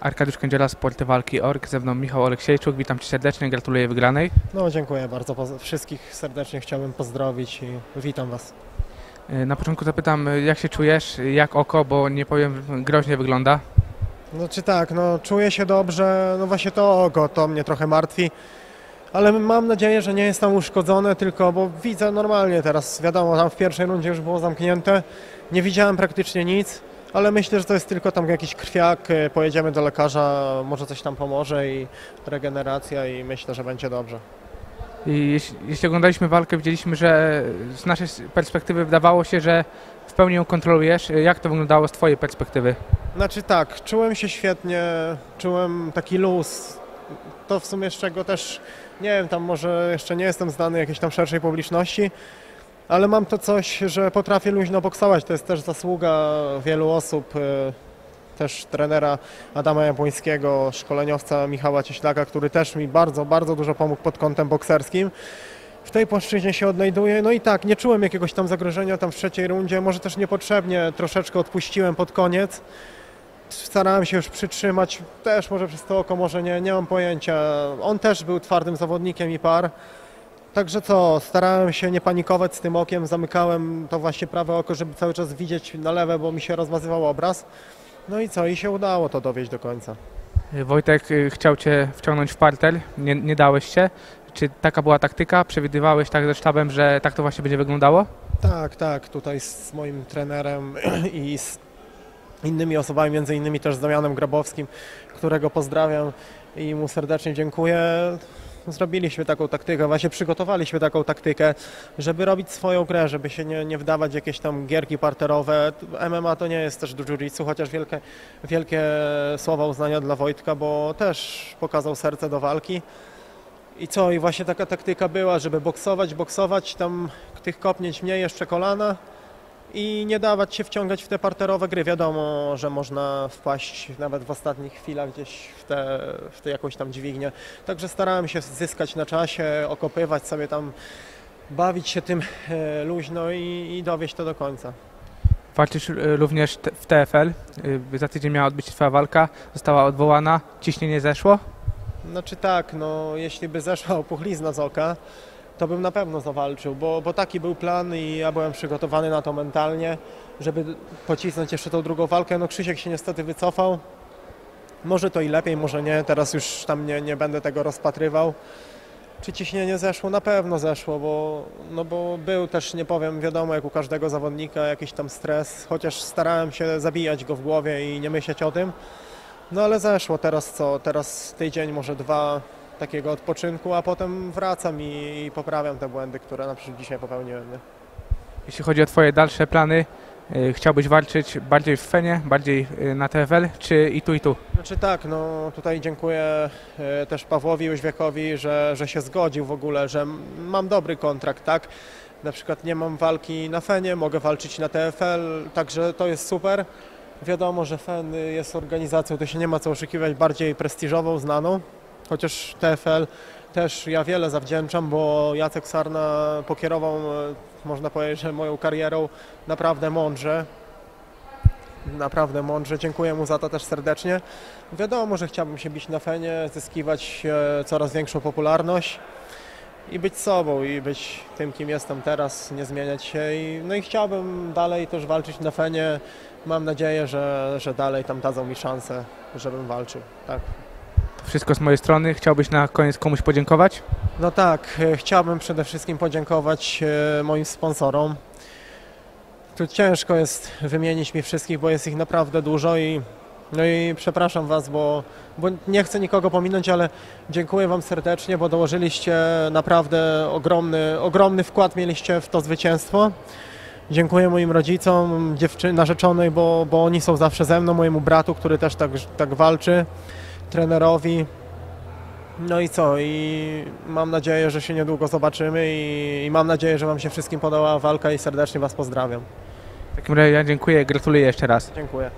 Arkadiusz Kędziela, Sporty Walki Org, ze mną Michał Oleksiejczuk, witam Cię serdecznie, gratuluję wygranej. No dziękuję bardzo. Wszystkich serdecznie chciałbym pozdrowić i witam Was. E, Na początku zapytam, e, jak się czujesz, jak oko, bo nie powiem, groźnie wygląda. No czy tak, no czuję się dobrze, no właśnie to oko, to mnie trochę martwi. Ale mam nadzieję, że nie jest tam uszkodzone, tylko bo widzę normalnie teraz, wiadomo, tam w pierwszej rundzie już było zamknięte, nie widziałem praktycznie nic, ale myślę, że to jest tylko tam jakiś krwiak, y, pojedziemy do lekarza, może coś tam pomoże i regeneracja i myślę, że będzie dobrze. I jeśli, jeśli oglądaliśmy walkę, widzieliśmy, że z naszej perspektywy wydawało się, że w pełni ją kontrolujesz. E, Jak to wyglądało z Twojej perspektywy? Znaczy tak, czułem się świetnie, czułem taki luz. To w sumie z czego też, nie wiem, tam może jeszcze nie jestem znany jakiejś tam szerszej publiczności, ale mam to coś, że potrafię luźno boksować. To jest też zasługa wielu osób, y, też trenera Adama Jabłońskiego, szkoleniowca Michała Cieślaka, który też mi bardzo, bardzo dużo pomógł pod kątem bokserskim. W tej płaszczyźnie się odnajduję. No i tak, nie czułem jakiegoś tam zagrożenia tam w trzeciej rundzie, może też niepotrzebnie, troszeczkę odpuściłem pod koniec. Starałem się już przytrzymać, też może przez to oko, może nie, nie mam pojęcia. On też był twardym zawodnikiem i par. Także co, starałem się nie panikować z tym okiem, zamykałem to właśnie prawe oko, żeby cały czas widzieć na lewe, bo mi się rozmazywał obraz. No i co, i się udało to dowieść do końca. E, Wojtek e, chciał Cię wciągnąć w parter, nie, nie dałeś się. Czy taka była taktyka? Przewidywałeś tak ze sztabem, że tak to właśnie będzie wyglądało? Tak, tak, tutaj z moim trenerem i z innymi osobami, między innymi też z Damianem Grabowskim, którego pozdrawiam i mu serdecznie dziękuję. Zrobiliśmy taką taktykę, właśnie przygotowaliśmy taką taktykę, żeby robić swoją grę, żeby się nie, nie wdawać w jakieś tam gierki parterowe. MMA to nie jest też jiu-jitsu, chociaż wielkie, wielkie słowa uznania dla Wojtka, bo też pokazał serce do walki. I co, i właśnie taka taktyka była, żeby boksować, boksować, tam tych kopnięć mniej, jeszcze kolana i nie dawać się wciągać w te parterowe gry. Wiadomo, że można wpaść nawet w ostatnich chwilach gdzieś w tę w te jakąś tam dźwignię. Także starałem się zyskać na czasie, okopywać sobie tam, bawić się tym e, luźno i, i dowieść to do końca. Walczysz e, również w TFL. E, Za tydzień miała odbyć się Twoja walka, została odwołana. Ciśnienie zeszło? Znaczy tak, no jeśli by zeszła opuchlizna z oka, to bym na pewno zawalczył, bo, bo taki był plan i ja byłem przygotowany na to mentalnie, żeby pocisnąć jeszcze tą drugą walkę. No Krzysiek się niestety wycofał. Może to i lepiej, może nie, teraz już tam nie, nie będę tego rozpatrywał. Czy ciśnienie zeszło? Na pewno zeszło, bo, no bo był też, nie powiem, wiadomo, jak u każdego zawodnika, jakiś tam stres, chociaż starałem się zabijać go w głowie i nie myśleć o tym. No ale zeszło, teraz co? Teraz tydzień, może dwa takiego odpoczynku, a potem wracam i, i poprawiam te błędy, które na przykład dzisiaj popełniłem. Nie? Jeśli chodzi o Twoje dalsze plany, e, chciałbyś walczyć bardziej w Fenie, bardziej e, na TFL, czy i tu, i tu? Znaczy tak, no tutaj dziękuję e, też Pawłowi Jóźwiakowi, że, że się zgodził w ogóle, że mam dobry kontrakt, tak? Na przykład nie mam walki na Fenie, mogę walczyć na TFL, także to jest super. Wiadomo, że FEN jest organizacją, to się nie ma co oszukiwać, bardziej prestiżową, znaną, chociaż TFL też ja wiele zawdzięczam, bo Jacek Sarna pokierował, e, można powiedzieć, że moją karierą naprawdę mądrze. Naprawdę mądrze, dziękuję mu za to też serdecznie. Wiadomo, że chciałbym się bić na fenie, zyskiwać e, coraz większą popularność i być sobą i być tym, kim jestem teraz, nie zmieniać się. I, no i chciałbym dalej też walczyć na fenie. Mam nadzieję, że, że dalej tam dadzą mi szansę, żebym walczył. Tak. Wszystko z mojej strony. Chciałbyś na koniec komuś podziękować? No tak, e, chciałbym przede wszystkim podziękować e, moim sponsorom. Tu ciężko jest wymienić mi wszystkich, bo jest ich naprawdę dużo i no i przepraszam Was, bo, bo nie chcę nikogo pominąć, ale dziękuję Wam serdecznie, bo dołożyliście naprawdę ogromny, ogromny wkład mieliście w to zwycięstwo. Dziękuję moim rodzicom, dziewczy- narzeczonej, bo, bo oni są zawsze ze mną, mojemu bratu, który też tak, tak walczy, trenerowi. No i co? I mam nadzieję, że się niedługo zobaczymy i, i mam nadzieję, że Wam się wszystkim podobała walka i serdecznie Was pozdrawiam. W takim razie ja dziękuję, gratuluję jeszcze raz. Dziękuję.